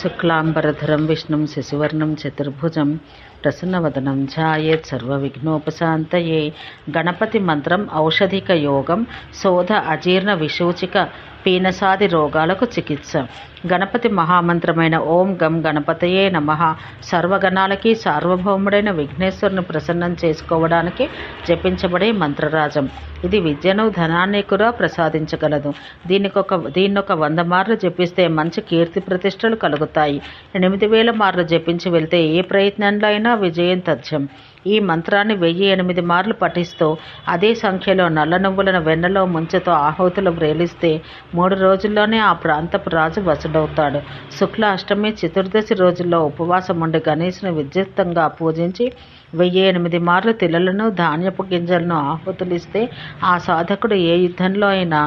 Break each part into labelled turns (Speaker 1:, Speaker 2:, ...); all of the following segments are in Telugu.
Speaker 1: శుక్లాంబరధరం విష్ణుం శశివర్ణం చతుర్భుజం ప్రసన్నవదనం ఛాయేత్ సర్వవిఘ్నోపశాంతయే గణపతి మంత్రం ఔషధిక యోగం శోధ అజీర్ణ విశూచిక పీనసాది రోగాలకు చికిత్స. గణపతి మహామంత్రమైన ఓం గం గణపతయే నమ. సర్వగణాలకి సార్వభౌముడైన విఘ్నేశ్వరుని ప్రసన్నం చేసుకోవడానికి జపించబడే మంత్రరాజం. ఇది విద్యను ధనాన్ని కూడా ప్రసాదించగలదు. దీనికొక దీన్నొక వంద మార్లు జపిస్తే మంచి కీర్తి ప్రతిష్టలు కలుగుతాయి. ఎనిమిది వేల మార్లు జపించి వెళ్తే ఏ ప్రయత్నంలో అయినా విజయం తథ్యం. ఈ మంత్రాన్ని వెయ్యి ఎనిమిది మార్లు పఠిస్తూ అదే సంఖ్యలో నల్ల నువ్వులను వెన్నలో ముంచుతో ఆహుతులు వ్రేలిస్తే మూడు రోజుల్లోనే ఆ ప్రాంతపు రాజు వసుడవుతాడు శుక్ల అష్టమి చతుర్దశి రోజుల్లో ఉపవాసం ఉండి గణేశుని విద్యుక్తంగా పూజించి వెయ్యి ఎనిమిది మార్లు తిలలను ధాన్యపు గింజలను ఆహుతులిస్తే ఆ సాధకుడు ఏ యుద్ధంలో అయినా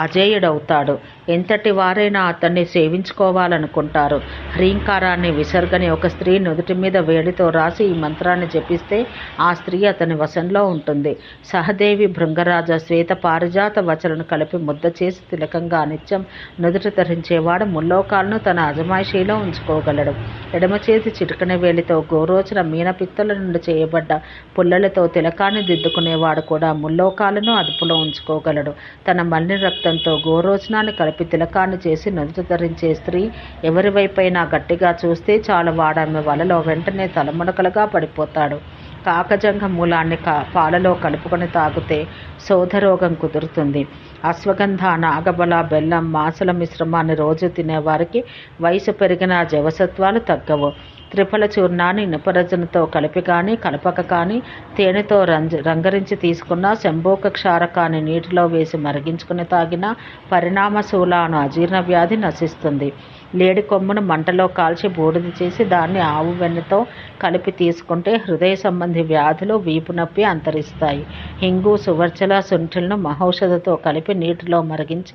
Speaker 1: అజేయుడవుతాడు. ఎంతటి వారైనా అతన్ని సేవించుకోవాలనుకుంటారు. హ్రీంకారాన్ని విసర్గని ఒక స్త్రీ నుదుటి మీద వేడితో రాసి ఈ మంత్రాన్ని జపిస్తే ఆ స్త్రీ అతని వశంలో ఉంటుంది. సహదేవి భృంగరాజ శ్వేత పారిజాత వచలను కలిపి ముద్ద చేసి తిలకంగా నిత్యం నుదుట ధరించేవాడు ముల్లోకాలను తన అజమాయిషీలో ఉంచుకోగలడు. ఎడమ చేతి చిటికన వేలితో గోరోచన మీనపిత్తల నుండి చేయబడ్డ పుల్లలతో తిలకాన్ని దిద్దుకునేవాడు కూడా ముల్లోకాలను అదుపులో ఉంచుకోగలడు. తన మల్లి రక్తంతో గోరోచనాన్ని కలిపి తిలకాన్ని చేసి నుదుట ధరించే స్త్రీ ఎవరి వైపైనా గట్టిగా చూస్తే చాలు వాడామె వలలో వెంటనే తలమునకలుగా పడిపోతాడు. కాకజంగ మూలాన్ని కా పాలలో కలుపుకొని తాగితే శోధరోగం కుదురుతుంది. అశ్వగంధ నాగబల బెల్లం మాసల మిశ్రమాన్ని రోజు తినేవారికి వయసు పెరిగిన జవసత్వాలు తగ్గవు. త్రిఫల చూర్ణాన్ని ఇనుపరజనతో కలిపి కానీ కలపక కానీ తేనెతో రంజ రంగరించి తీసుకున్న శంభోక క్షారకాన్ని నీటిలో వేసి మరిగించుకుని తాగిన పరిణామ శూలాను అజీర్ణ వ్యాధి నశిస్తుంది. లేడి కొమ్మును మంటలో కాల్చి బూడిద చేసి దాన్ని ఆవు వెన్నతో కలిపి తీసుకుంటే హృదయ సంబంధి వ్యాధులు వీపు నొప్పి అంతరిస్తాయి. హింగు సువర్చల సుంఠులను మహౌషధతో కలిపి నీటిలో మరిగించి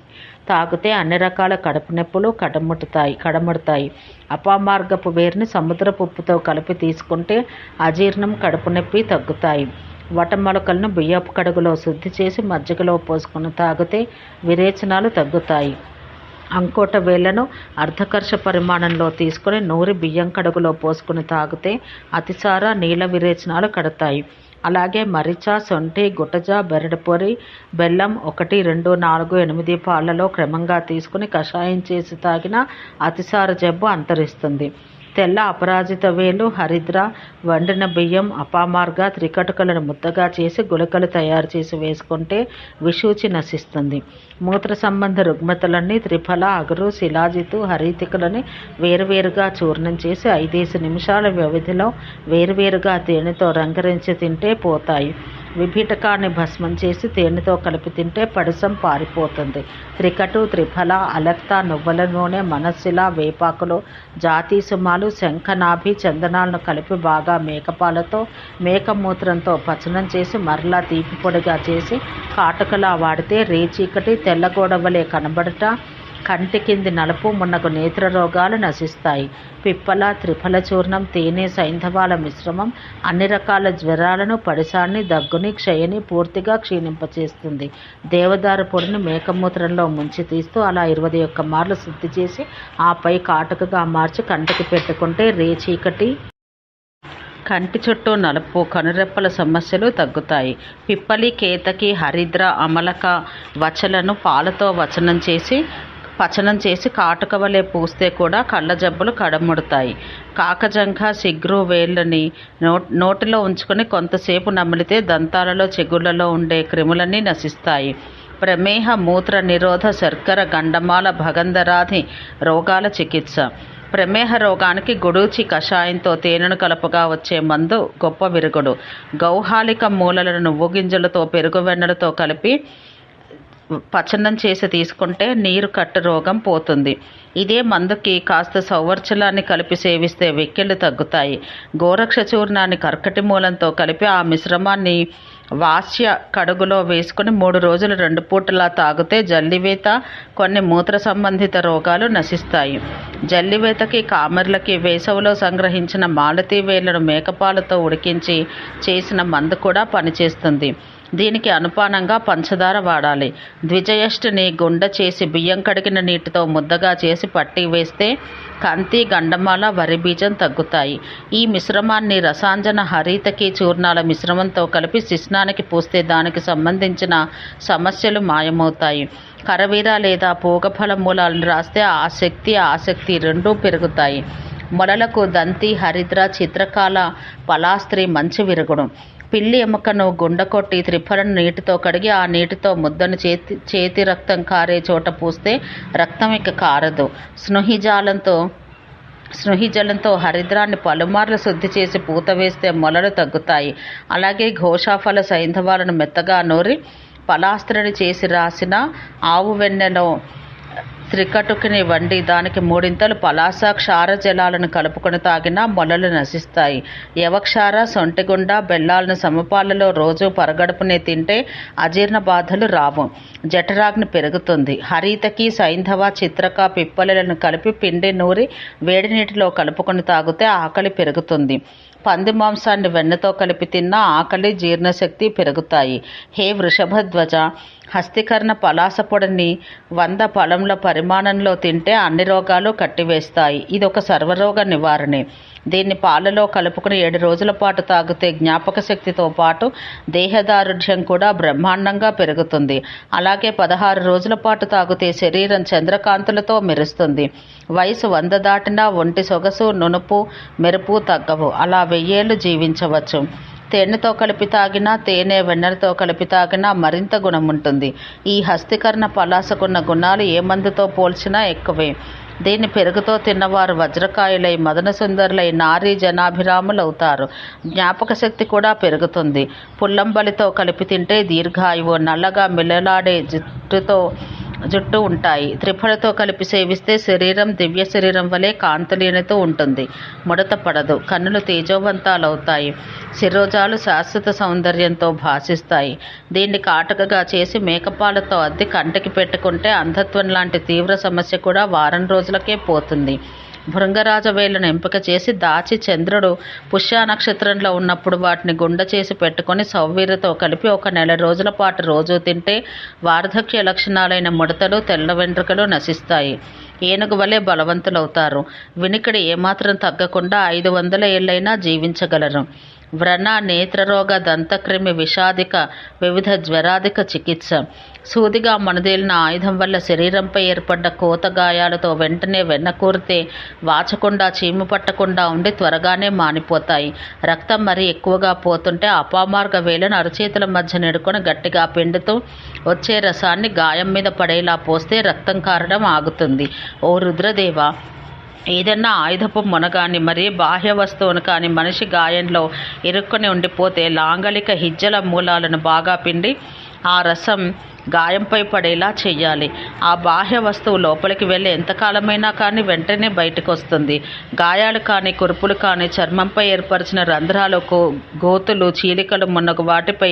Speaker 1: తాగితే అన్ని రకాల కడుపు నొప్పులు కడముడుతాయి కడముడతాయి. అపామార్గపు వేరుని సముద్రపు ఉప్పుతో కలిపి తీసుకుంటే అజీర్ణం కడుపు నొప్పి తగ్గుతాయి. వటమొలకలను బియ్యపు కడుగులో శుద్ధి చేసి మజ్జిగలో పోసుకుని తాగితే విరేచనాలు తగ్గుతాయి. అంకోట వేళ్ళను అర్ధకర్ష పరిమాణంలో తీసుకొని నూరి బియ్యం కడుగులో పోసుకుని తాగితే అతిసార నీల విరేచనాలు కడతాయి. అలాగే మరిచ సొంటి గుటజ బెరడుపొరి బెల్లం ఒకటి రెండు నాలుగు ఎనిమిది పాలలో క్రమంగా తీసుకుని కషాయం చేసి తాగిన అతిసార జబ్బు అంతరిస్తుంది. తెల్ల అపరాజిత వేలు హరిద్ర వండిన బియ్యం అపామార్గా త్రికటుకలను ముద్దగా చేసి గుళికలు తయారు చేసి వేసుకుంటే విషూచి నశిస్తుంది. మూత్ర సంబంధ రుగ్మతలన్నీ త్రిఫల అగురు శిలాజితు హరితికలని వేరువేరుగా చూర్ణం చేసి ఐదేసి నిమిషాల వ్యవధిలో వేరువేరుగా తేనెతో రంగరించి తింటే పోతాయి. విభీటకాన్ని భస్మం చేసి తేనెతో కలిపి తింటే పడసం పారిపోతుంది. త్రికటు త్రిఫల అలక్త నువ్వుల నూనె మనస్సిల వేపాకులు జాతి సుమాలు శంఖనాభి చందనాలను కలిపి బాగా మేకపాలతో మేకమూత్రంతో పచనం చేసి మరలా తీపి పొడిగా చేసి కాటుకలా వాడితే రేచీకటి తెల్లగోడవలే కనబడట. కంటి కింది నలుపు మున్నకు నేత్ర రోగాలు నశిస్తాయి. పిప్పల త్రిఫల చూర్ణం తేనె సైంధవాల మిశ్రమం అన్ని రకాల జ్వరాలను పడిసాన్ని దగ్గుని క్షయని పూర్తిగా క్షీణింపచేస్తుంది. దేవదారు పొడిని మేకమూత్రంలో ముంచి తీస్తూ అలా ఇరవై ఒక్క మార్లు శుద్ధి చేసి ఆపై కాటుకగా మార్చి కంటికి పెట్టుకుంటే రే చీకటి. కంటి చుట్టూ నలుపు కనురెప్పల సమస్యలు తగ్గుతాయి. పిప్పలి కేతకి హరిద్ర అమలక వచలను పాలతో వచనం చేసి పచనం చేసి కాటుక వలె పూస్తే కూడా కళ్ళ జబ్బులు కడముడతాయి. కాకజంఘ సిగ్రు వేళ్ళని నో నోటిలో ఉంచుకొని కొంతసేపు నమిలితే దంతాలలో చెగుళ్ళలో ఉండే క్రిములన్నీ నశిస్తాయి. ప్రమేహ మూత్ర నిరోధ శర్కర గండమాల భగంధరాది రోగాల చికిత్స. ప్రమేహ రోగానికి గుడూచి కషాయంతో తేనెను కలపగా వచ్చే మందు గొప్ప విరుగుడు. గౌహాలిక మూలలను నువ్వు గింజలతో పెరుగు వెన్నలతో కలిపి పచనం చేసి తీసుకుంటే నీరు కట్టు రోగం పోతుంది. ఇదే మందుకి కాస్త సౌవర్చలాన్ని కలిపి సేవిస్తే వెక్కిళ్ళు తగ్గుతాయి. గోరక్ష చూర్ణాన్ని కర్కటి మూలంతో కలిపి ఆ మిశ్రమాన్ని వాస్య కడుగులో వేసుకుని మూడు రోజులు రెండు పూటలా తాగితే జల్లివేత కొన్ని మూత్ర సంబంధిత రోగాలు నశిస్తాయి. జల్లివేతకి కామెర్లకి వేసవిలో సంగ్రహించిన మాలతీ వేళ్ళను మేకపాలతో ఉడికించి చేసిన మందు కూడా పనిచేస్తుంది. దీనికి అనుపానంగా పంచదార వాడాలి. ద్విజయష్టిని గుండ చేసి బియ్యం కడిగిన నీటితో ముద్దగా చేసి పట్టి వేస్తే కంతి గండమాల వరి బీజం తగ్గుతాయి. ఈ మిశ్రమాన్ని రసాంజన హరితకి చూర్ణాల మిశ్రమంతో కలిపి శిష్ణానికి పూస్తే దానికి సంబంధించిన సమస్యలు మాయమవుతాయి. కరవీర లేదా పోగఫల మూలాలను రాస్తే ఆసక్తి ఆసక్తి రెండూ పెరుగుతాయి. మొలలకు దంతి హరిద్ర చిత్రకాల పలాస్త్రి మంచి విరుగుడు. పిల్లి ఎముకను గుండకొట్టి త్రిఫలను నీటితో కడిగి ఆ నీటితో ముద్దను చేతి చేతి రక్తం కారే చోట పూస్తే రక్తం ఇక కారదు. స్నుహిజాలంతో స్నుహిజలంతో హరిద్రాన్ని పలుమార్లు శుద్ధి చేసి పూత వేస్తే మొలలు తగ్గుతాయి. అలాగే ఘోషాఫల సైంధవాలను మెత్తగా నూరి పలాస్త్రని చేసి రాసిన ఆవు వెన్నెలో శ్రీకటుకిని వండి దానికి మూడింతలు పలాస క్షార జలాలను కలుపుకొని తాగినా మొలలు నశిస్తాయి. యవక్షార సొంటిగుండ బెల్లాలను సమపాలలో రోజు పరగడుపునే తింటే అజీర్ణ బాధలు రావు. జఠరాగ్ని పెరుగుతుంది. హరితకి సైంధవ చిత్రక పిప్పలను కలిపి పిండి నూరి వేడి నీటిలో కలుపుకొని తాగితే ఆకలి పెరుగుతుంది. పంది మాంసాన్ని వెన్నతో కలిపి తిన్నా ఆకలి జీర్ణశక్తి పెరుగుతాయి. హే వృషభధ్వజ హస్తికర్ణ పలాస పొడిని వంద పழంల పరిమాణంలో తింటే అన్ని రోగాలు కట్టివేస్తాయి. ఇది ఒక సర్వరోగ నివారణే. దీన్ని పాలలో కలుపుకుని ఏడు రోజుల పాటు తాగితే జ్ఞాపక శక్తితో పాటు దేహదారుఢ్యం కూడా బ్రహ్మాండంగా పెరుగుతుంది. అలాగే పదహారు రోజుల పాటు తాగితే శరీరం చంద్రకాంతులతో మెరుస్తుంది. వయసు వంద దాటినా ఒంటి సొగసు నునుపు మెరుపు తగ్గవు. అలా వెయ్యేళ్ళు జీవించవచ్చు. తేనెతో కలిపి తాగినా తేనె వెన్నెలతో కలిపి తాగినా మరింత గుణం ఉంటుంది. ఈ హస్తికర్ణ పలాసకున్న గుణాలు ఏ మందుతో పోల్చినా ఎక్కువే. దీన్ని పెరుగుతో తిన్నవారు వజ్రకాయులై మదన సుందరులై నారీ జనాభిరాములవుతారు. జ్ఞాపక శక్తి కూడా పెరుగుతుంది. పుల్లంబలితో కలిపి తింటే దీర్ఘాయువు నల్లగా మిల్లలాడే జుట్టుతో జుట్టు ఉంటాయి. త్రిఫలతో కలిపి సేవిస్తే శరీరం దివ్య శరీరం వలె కాంతులీనతో ఉంటుంది. ముడత పడదు. కన్నులు తేజోవంతాలవుతాయి. శిరోజాలు శాశ్వత సౌందర్యంతో భాషిస్తాయి. దీన్ని కాటకగా చేసి మేకపాలతో అద్ది కంటికి పెట్టుకుంటే అంధత్వం లాంటి తీవ్ర సమస్య కూడా వారం రోజులకే పోతుంది. భృంగరాజవేలను ఎంపిక చేసి దాచి చంద్రుడు పుష్య నక్షత్రంలో ఉన్నప్పుడు వాటిని గుండ చేసి పెట్టుకొని సౌవీర్యతో కలిపి ఒక నెల రోజుల పాటు రోజు తింటే వార్ధక్య లక్షణాలైన ముడతలు తెల్ల వెంట్రుకలు నశిస్తాయి. ఏనుగు వలె బలవంతులవుతారు. వినికిడి ఏమాత్రం తగ్గకుండా ఐదు వందల ఏళ్ళైనా జీవించగలరు. వ్రణ నేత్రరోగ దంతక్రిమి విషాదిక వివిధ జ్వరాదిక చికిత్స. సూదిగా మనదేలిన ఆయుధం వల్ల శరీరంపై ఏర్పడ్డ కోత గాయాలతో వెంటనే వెన్నకూరితే వాచకుండా చీము పట్టకుండా ఉండి త్వరగానే మానిపోతాయి. రక్తం మరీ ఎక్కువగా పోతుంటే అపామార్గ వేలను అరచేతుల మధ్య నెడుకొని గట్టిగా పిండుతూ వచ్చే రసాన్ని గాయం మీద పడేలా పోస్తే రక్తం కారడం ఆగుతుంది. ఓ రుద్రదేవ ఏదన్నా ఆయుధపు మునగాని మరి బాహ్య వస్తువును కానీ మనిషి గాయంలో ఇరుక్కుని ఉండిపోతే లాంగలిక హిజ్జల మూలాలను బాగా పిండి ఆ రసం గాయంపై పడేలా చేయాలి. ఆ బాహ్య వస్తువు లోపలికి వెళ్ళి ఎంతకాలమైనా కానీ వెంటనే బయటకు వస్తుంది గాయాలు కానీ కురుపులు కానీ చర్మంపై ఏర్పరిచిన రంధ్రాలు గోతులు చీలికలు మున్నగు వాటిపై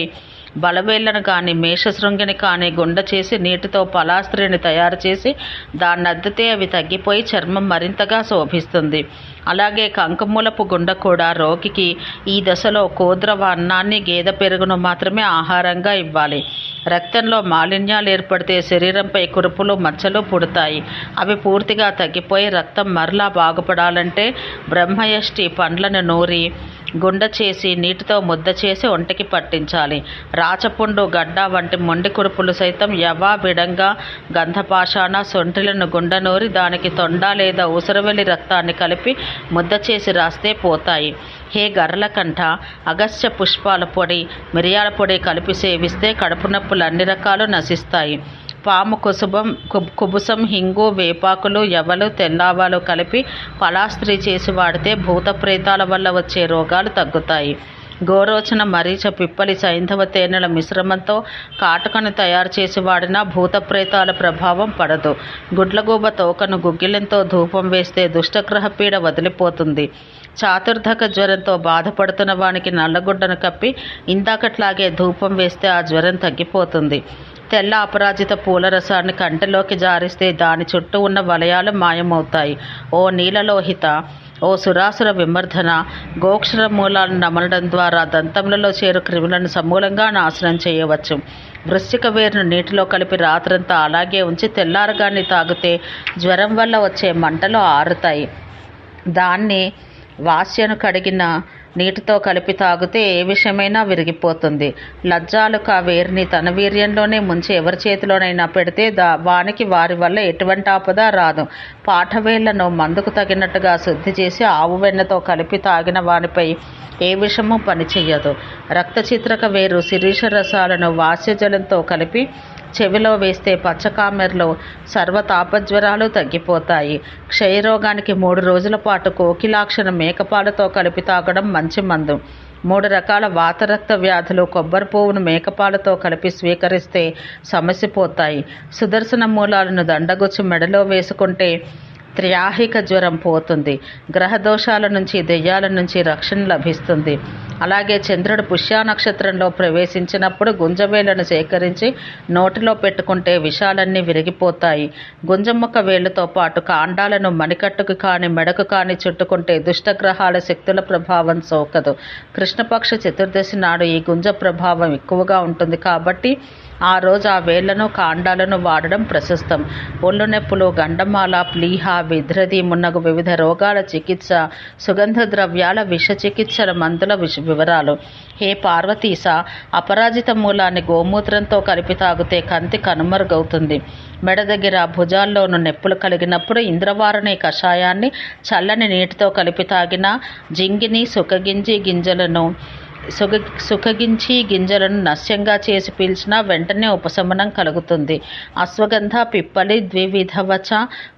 Speaker 1: బలవేళ్ళను కానీ మేషశృంగిని కానీ గుండ చేసి నీటితో పలాస్త్రిని తయారు చేసి దాన్ని అద్దితే అవి తగ్గిపోయి చర్మం మరింతగా శోభిస్తుంది. అలాగే కంకమూలపు గుండ కూడా రోగికి ఈ దశలో కోద్రవ అన్నాన్ని గేదె పెరుగును మాత్రమే ఆహారంగా ఇవ్వాలి. రక్తంలో మాలిన్యాలు ఏర్పడితే శరీరంపై కురుపులు మచ్చలు పుడతాయి. అవి పూర్తిగా తగ్గిపోయి రక్తం మరలా బాగుపడాలంటే బ్రహ్మయష్టి పండ్లను నూరి గుండ చేసి నీటితో ముద్ద చేసి ఒంటికి పట్టించాలి. రాచపుండు గడ్డ వంటి మొండి కురుపులు సైతం యవ బిడంగా గంధపాషాణ సొంటిలను గుండ నూరి దానికి తొండ లేదా ఊసరవెల్లి రక్తాన్ని కలిపి ముద్ద చేసి రాస్తే పోతాయి. హే గర్లకంఠ అగస్త్య పుష్పాల పొడి మిరియాల పొడి కలిపి సేవిస్తే కడుపు నొప్పులు అన్ని రకాలు నశిస్తాయి. పాము కుసుబం కుబుసం హింగు వేపాకులు ఎవలు తెల్లావాలు కలిపి పలాస్త్రీ చేసి వాడితే భూత ప్రేతాల వల్ల వచ్చే రోగాలు తగ్గుతాయి. గోరోచన మరీచ పిప్పలి సైంధవ తేనెల మిశ్రమంతో కాటుకను తయారు చేసి వాడినా భూత ప్రేతాల ప్రభావం పడదు. గుడ్లగూబ తోకను గుగ్గిలంతో ధూపం వేస్తే దుష్టగ్రహ పీడ వదిలిపోతుంది. చాతుర్ధక జ్వరంతో బాధపడుతున్న వానికి నల్లగుడ్డను కప్పి ఇందాకట్లాగే ధూపం వేస్తే ఆ జ్వరం తగ్గిపోతుంది. తెల్ల అపరాజిత పూల రసాన్ని కంటిలోకి జారిస్తే దాని చుట్టూ ఉన్న వలయాలు మాయమవుతాయి. ఓ నీలలోహిత ఓ సురాసుర విమర్ధన గోక్షర మూలాలను నమలడం ద్వారా దంతములలో చేరు క్రిములను సమూలంగా నాశనం చేయవచ్చు. వృశ్చిక వేరును నీటిలో కలిపి రాత్రంతా అలాగే ఉంచి తెల్లారగాన్ని తాగితే జ్వరం వల్ల వచ్చే మంటలు ఆరుతాయి. దాన్ని వాస్యను కడిగిన నీటితో కలిపి తాగితే ఏ విషయమైనా విరిగిపోతుంది. లజ్జాలుక వేరిని తన వీర్యంలోనే ముంచి ఎవరి చేతిలోనైనా పెడితే దా వానికి వారి వల్ల ఎటువంటి ఆపద రాదు. పాఠవేళ్ళను మందుకు తగినట్టుగా శుద్ధి చేసి ఆవు వెన్నతో కలిపి తాగిన వానిపై ఏ విషము పనిచేయదు. రక్త చిత్రక వేరు శిరీష రసాలను వాస్యజలంతో కలిపి చెవిలో వేస్తే పచ్చకామెర్లో సర్వ తాపజ్వరాలు తగ్గిపోతాయి. క్షయరోగానికి మూడు రోజుల పాటు కోకిలాక్షణ మేకపాలతో కలిపి తాగడం మంచి మందు. మూడు రకాల వాతరక్త వ్యాధులు కొబ్బరి పువ్వును మేకపాలతో కలిపి స్వీకరిస్తే సమస్య పోతాయి. సుదర్శన మూలాలను దండగుచ్చి మెడలో వేసుకుంటే త్ర్యాహిక జ్వరం పోతుంది. గ్రహ దోషాల నుంచి దెయ్యాల నుంచి రక్షణ లభిస్తుంది. అలాగే చంద్రుడు పుష్య నక్షత్రంలో ప్రవేశించినప్పుడు గుంజవేళ్ళను సేకరించి నోటిలో పెట్టుకుంటే విషాలన్నీ విరిగిపోతాయి. గుంజముక్క వేళ్ళతో పాటు కాండాలను మణికట్టుకు కాని మెడకు కాని చుట్టుకుంటే దుష్టగ్రహాల శక్తుల ప్రభావం సోకదు. కృష్ణపక్ష చతుర్దశి నాడు ఈ గుంజ ప్రభావం ఎక్కువగా ఉంటుంది కాబట్టి ఆ రోజు ఆ వేళ్ళను కాండాలను వాడడం ప్రశస్తం. ఒళ్ళు నొప్పులు గండమాల ప్లీహ విధ్రది మున్నగు వివిధ రోగాల చికిత్స సుగంధ ద్రవ్యాల విష చికిత్సల మందుల విష వివరాలు. హే పార్వతీశ అపరాజిత మూలాన్ని గోమూత్రంతో కలిపి తాగితే కంతి కనుమరుగవుతుంది. మెడ దగ్గర భుజాల్లోనూ నొప్పులు కలిగినప్పుడు ఇంద్రవారణి కషాయాన్ని చల్లని నీటితో కలిపి తాగిన జింగిని సుఖగింజి గింజలను సుగ సుఖగించి గింజలను నశ్యంగా చేసి పీల్చినా వెంటనే ఉపశమనం కలుగుతుంది. అశ్వగంధ పిప్పలి ద్వివిధవచ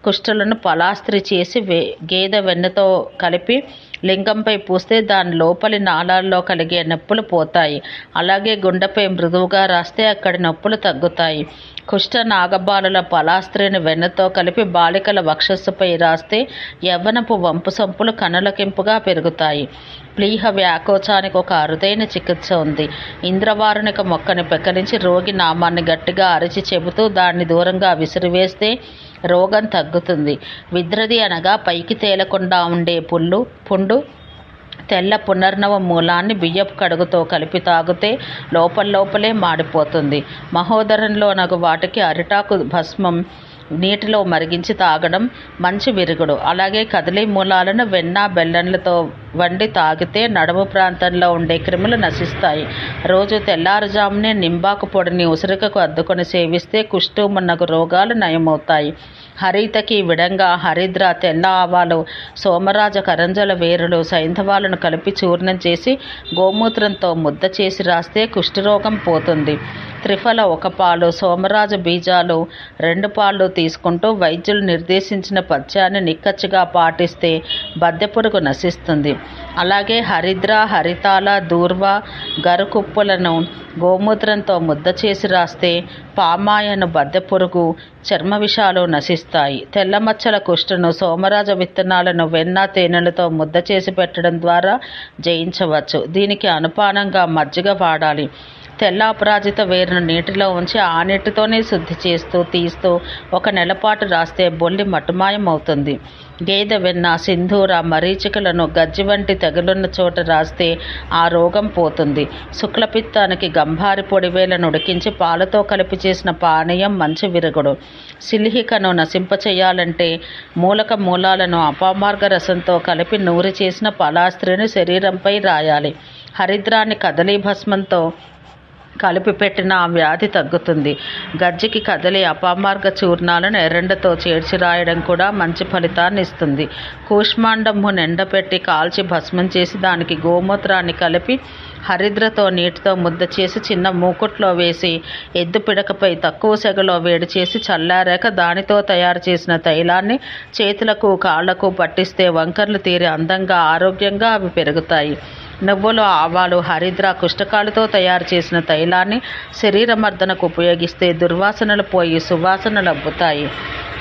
Speaker 1: కుష్ఠలను పలాస్త్రి చేసి వే గేదె వెన్నతో కలిపి లింగంపై పూస్తే దాని లోపలి నాళాల్లో కలిగే నొప్పులు పోతాయి. అలాగే గుండెపై మృదువుగా రాస్తే అక్కడి నొప్పులు తగ్గుతాయి. కుష్ఠ నాగబాలుల పలాస్త్రిని వెన్నతో కలిపి బాలికల వక్షస్సుపై రాస్తే యవ్వనపు వంపు సంపులు కనులకింపుగా పెరుగుతాయి. ప్లీహ వ్యాకోచానికి ఒక అరుదైన చికిత్స ఉంది. ఇంద్రవారునిక మొక్కని పెకరించి రోగి నామాన్ని గట్టిగా అరిచి చెబుతూ దాన్ని దూరంగా విసిరివేస్తే రోగం తగ్గుతుంది. విద్రది అనగా పైకి తేలకుండా ఉండే పుల్లు పుండు తెల్ల పునర్నవ మూలాన్ని బియ్యపు కడుగుతో కలిపి తాగితే లోపల లోపలే మాడిపోతుంది. మహోదరంలో నగు వాటికి అరిటాకు భస్మం నీటిలో మరిగించి తాగడం మంచి విరుగుడు. అలాగే కదిలే మూలాలను వెన్న బెల్లంలతో వండి తాగితే నడుము ప్రాంతంలో ఉండే క్రిములు నశిస్తాయి. రోజు తెల్లారుజామునే నింబాకు పొడిని ఉసిరికకు అద్దుకొని సేవిస్తే కుష్టు మున్నగు రోగాలు నయమవుతాయి. హరితకి విడంగా హరిద్ర తెల్ల ఆవాలు సోమరాజ కరంజల వేరులు సైంధవాలను కలిపి చూర్ణం చేసి గోమూత్రంతో ముద్ద చేసి రాస్తే కుష్ఠరోగం పోతుంది. త్రిఫల ఒక పాలు సోమరాజ బీజాలు రెండు పాలు తీసుకుంటూ వైద్యులు నిర్దేశించిన పథ్యాన్ని నిక్కచ్చిగా పాటిస్తే బద్దెపురుగు నశిస్తుంది. అలాగే హరిద్ర హరితాల దూర్వ గరుకుప్పులను గోమూత్రంతో ముద్ద చేసి రాస్తే పామాయను బద్దెపురుగు చర్మ విషాలు నశిస్తాయి. తెల్లమచ్చల కుష్టును సోమరాజ విత్తనాలను వెన్న తేనెలతో ముద్ద చేసి పెట్టడం ద్వారా జయించవచ్చు. దీనికి అనుపానంగా మజ్జిగ వాడాలి. తెల్ల అపరాజిత వేరును నీటిలో ఉంచి ఆ నీటితోనే శుద్ధి చేస్తూ తీస్తూ ఒక నెలపాటు రాస్తే బొల్లి మటుమాయం అవుతుంది గేదె వెన్న సింధూర మరీచికలను గజ్జి వంటి తెగులున్న చోట రాస్తే ఆ రోగం పోతుంది. శుక్లపిత్తానికి గంభారి పొడివేలను ఉడికించి పాలతో కలిపి చేసిన పానీయం మంచి విరుగుడు. సిలిహికను నశింపచేయాలంటే మూలక మూలాలను అపమార్గ రసంతో కలిపి నూరి చేసిన పలాస్త్రిని శరీరంపై రాయాలి. హరిద్రాన్ని కదలీ భస్మంతో కలిపి పెట్టిన ఆ వ్యాధి తగ్గుతుంది. గజ్జికి కదలి అపమార్గ చూర్ణాలను ఎర్రెండతో చేర్చి రాయడం కూడా మంచి ఫలితాన్ని ఇస్తుంది. కూష్మాండము ఎండపెట్టి కాల్చి భస్మం చేసి దానికి గోమూత్రాన్ని కలిపి హరిద్రతో నీటితో ముద్ద చేసి చిన్న మూకుట్లో వేసి ఎద్దు పిడకపై తక్కువ సెగలో వేడి చేసి చల్లారాక దానితో తయారు చేసిన తైలాన్ని చేతులకు కాళ్ళకు పట్టిస్తే వంకర్లు తీరి అందంగా ఆరోగ్యంగా అవి పెరుగుతాయి. నువ్వులు ఆవాలు హరిద్ర కుష్టకాలతో తయారు చేసిన తైలాన్ని శరీరమర్దనకు ఉపయోగిస్తే దుర్వాసనలు పోయి సువాసనలు అబ్బుతాయి.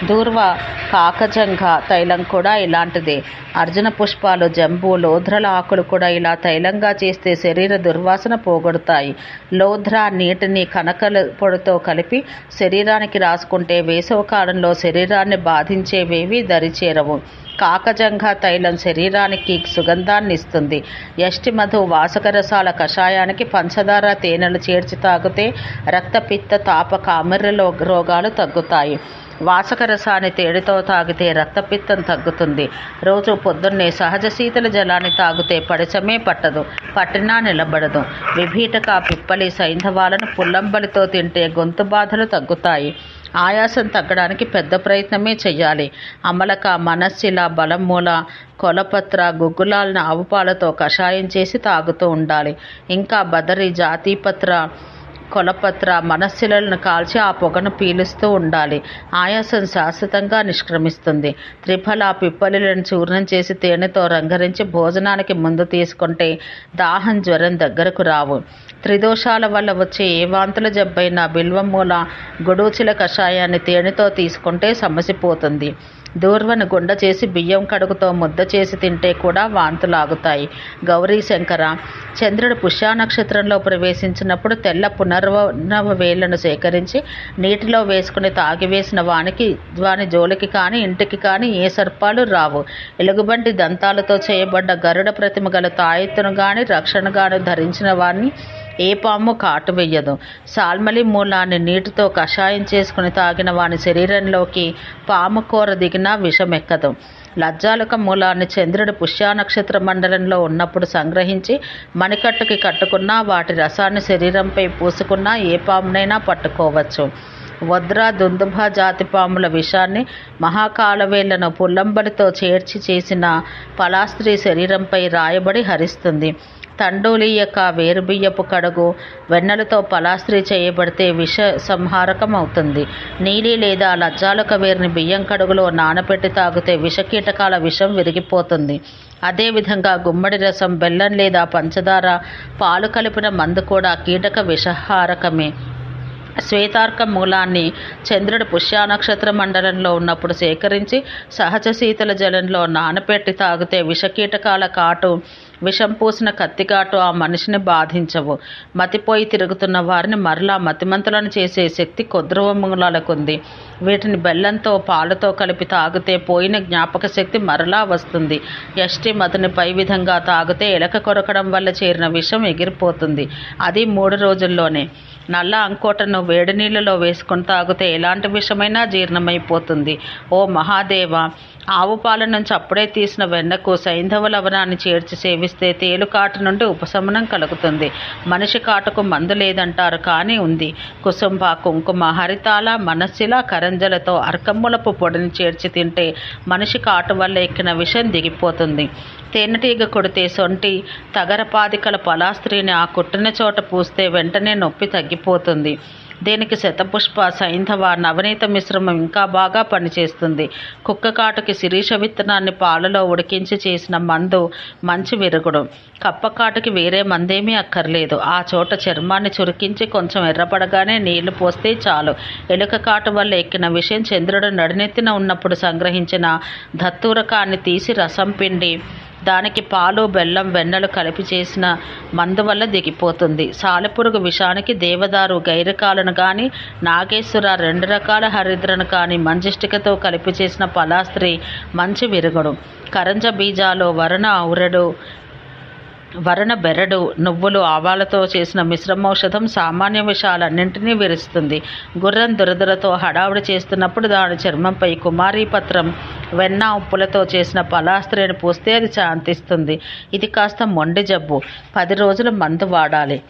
Speaker 1: దూర్వ కాకజంఘ తైలం కూడా ఇలాంటిదే. అర్జున పుష్పాలు జంబు లోధ్రల ఆకులు కూడా ఇలా తైలంగా చేస్తే శరీర దుర్వాసన పోగొడతాయి. లోధ్ర నీటిని కనకల పొడితో కలిపి శరీరానికి రాసుకుంటే వేసవకాలంలో శరీరాన్ని బాధించేవేవి దరిచేరవు. కాకజంగా తైలం శరీరానికి సుగంధాన్ని ఇస్తుంది యష్టి మధు వాసకరసాల కషాయానికి పంచదార తేనెలు చేర్చి తాగితే రక్తపిత్త తాప కామెర్రలో రోగాలు తగ్గుతాయి. వాసకరసాన్ని తేడితో తాగితే రక్తపిత్తం తగ్గుతుంది. రోజు పొద్దున్నే సహజ శీతల జలాన్ని తాగితే పడిచమే పట్టదు పట్టినా నిలబడదు. విభీటక పిప్పలి సైంధవాలను పుల్లంబలితో తింటే గొంతు బాధలు తగ్గుతాయి. ఆయాసం తగ్గడానికి పెద్ద ప్రయత్నమే చేయాలి అమలక మనస్సిల బలమూల కొలపత్ర గుగ్గులాలను ఆవుపాలతో కషాయం చేసి తాగుతూ ఉండాలి. ఇంకా బదరి జాతిపత్ర కొలపత్ర మనస్సులను కాల్చి ఆ పొగను పీలుస్తూ ఉండాలి. ఆయాసం శాశ్వతంగా నిష్క్రమిస్తుంది. త్రిఫల పిప్పలిలను చూర్ణం చేసి తేనెతో రంగరించి భోజనానికి ముందు తీసుకుంటే దాహం జ్వరం దగ్గరకు రావు. త్రిదోషాల వల్ల వచ్చే ఏ వాంతుల జబ్బైన బిల్వమూల గొడూచిల కషాయాన్ని తేనెతో తీసుకుంటే సమసిపోతుంది. దూర్వను గుండ చేసి బియ్యం కడుగుతో ముద్ద చేసి తింటే కూడా వాంతులాగుతాయి. గౌరీ శంకర చంద్రుడు పుష్యా నక్షత్రంలో ప్రవేశించినప్పుడు తెల్ల పునర్వనవ వేళ్ళను సేకరించి నీటిలో వేసుకుని తాగివేసిన వానికి వాని జోలికి కానీ ఇంటికి కానీ ఏ సర్పాలు రావు. ఎలుగుబంటి దంతాలతో చేయబడ్డ గరుడ ప్రతిమ గల తాయెత్తును కానీ రక్షణ గాను ధరించిన వారిని ఏ పాము కాటు వెయ్యదు. సాల్మలి మూలాన్ని నీటితో కషాయం చేసుకుని తాగిన వాని శరీరంలోకి పాము కూర దిగినా విషమెక్కదు. లజ్జాలక మూలాన్ని చంద్రుడు పుష్యా నక్షత్ర మండలంలో ఉన్నప్పుడు సంగ్రహించి మణికట్టుకి కట్టుకున్నా వాటి రసాన్ని శరీరంపై పూసుకున్నా ఏ పామునైనా పట్టుకోవచ్చు. వద్ర దుందుభ జాతి పాముల విషాన్ని మహాకాలవేళ్ళను పుల్లంబడితో చేర్చి చేసిన పలాస్త్రీ శరీరంపై రాయబడి హరిస్తుంది. తండూలీయక వేరుబియ్యపు కడుగు వెన్నెలతో పలాస్త్రి చేయబడితే విష సంహారకం అవుతుంది నీలి లేదా లజ్జాలక వేరిని బియ్యం కడుగులో నానబెట్టి తాగితే విషకీటకాల విషం విరిగిపోతుంది. అదేవిధంగా గుమ్మడి రసం బెల్లం లేదా పంచదార పాలు కలిపిన మందు కూడా కీటక విషహారకమే. శ్వేతార్క మూలాన్ని చంద్రుడు పుష్యానక్షత్ర మండలంలో ఉన్నప్పుడు సేకరించి సహజ శీతల జలంలో నానపెట్టి తాగితే విషకీటకాల కాటు విషం పూసిన కత్తికాటు ఆ మనిషిని బాధించవు. మతిపోయి తిరుగుతున్న వారిని మరలా మతిమంతులను చేసే శక్తి కొద్రువ వీటిని బెల్లంతో పాలతో కలిపి తాగితే పోయిన జ్ఞాపక శక్తి మరలా వస్తుంది. యష్టి మతిని పై విధంగా తాగితే ఎలక కొరకడం వల్ల చేరిన విషం ఎగిరిపోతుంది. అది మూడు రోజుల్లోనే. నల్ల అంకోటను వేడి నీళ్ళలో వేసుకొని తాగితే ఎలాంటి విషమైనా జీర్ణమైపోతుంది. ఓ మహాదేవ ఆవు పాల నుంచి అప్పుడే తీసిన వెన్నకు సైంధవ లవణాన్ని చేర్చి సేవిస్తే తేలుకాటు నుండి ఉపశమనం కలుగుతుంది. మనిషి కాటుకు మందు లేదంటారు కానీ ఉంది. కుసుంబ కుంకుమ హరితాల మనస్సిల కరంజలతో అర్కమ్ములపు పొడిని చేర్చి తింటే మనిషి కాటు వల్ల ఎక్కిన విషం దిగిపోతుంది. తేనెటీగ కొడితే సొంటి తగరపాదికల పలాస్త్రీని ఆ కుట్టిన చోట పూస్తే వెంటనే నొప్పి తగ్గిపోతుంది. దీనికి శతపుష్ప సైంధవ నవనీత మిశ్రమం ఇంకా బాగా పనిచేస్తుంది. కుక్క కాటుకి శిరీష విత్తనాన్ని పాలలో ఉడికించి చేసిన మందు మంచి విరుగుడు. కప్పకాటుకి వేరే మందేమీ అక్కర్లేదు. ఆ చోట చర్మాన్ని చురికించి కొంచెం ఎర్రపడగానే నీళ్ళు పోస్తే చాలు. ఎలుక కాటు వల్ల ఎక్కిన విషయం చంద్రుడు నడినెత్తిన ఉన్నప్పుడు సంగ్రహించిన ధత్తూరకాన్ని తీసి రసం పిండి దానికి పాలు బెల్లం వెన్నలు కలిపి చేసిన మందు వల్ల దిగిపోతుంది. సాలెపురుగు విషానికి దేవదారు గైరకాలను కానీ నాగేశ్వర రెండు రకాల హరిద్రను కానీ మంజిష్టికతో కలిపి చేసిన పలాస్త్రి మంచి విరుగుడు. కరంజ బీజాలు వరుణ ఔరడు వరణ బెరడు నువ్వులు ఆవాలతో చేసిన మిశ్రమౌషధం సామాన్య విషయాలన్నింటినీ విరుస్తుంది. గుర్రం దురదలతో హడావుడి చేస్తున్నప్పుడు దాని చర్మంపై కుమారీ పత్రం వెన్న ఉప్పులతో చేసిన పలాస్త్రిని పూస్తే అది శాంతిస్తుంది. ఇది కాస్త మొండి జబ్బు. పది రోజులు మందు వాడాలి.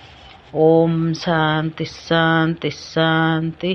Speaker 1: ఓం శాంతి శాంతి శాంతి.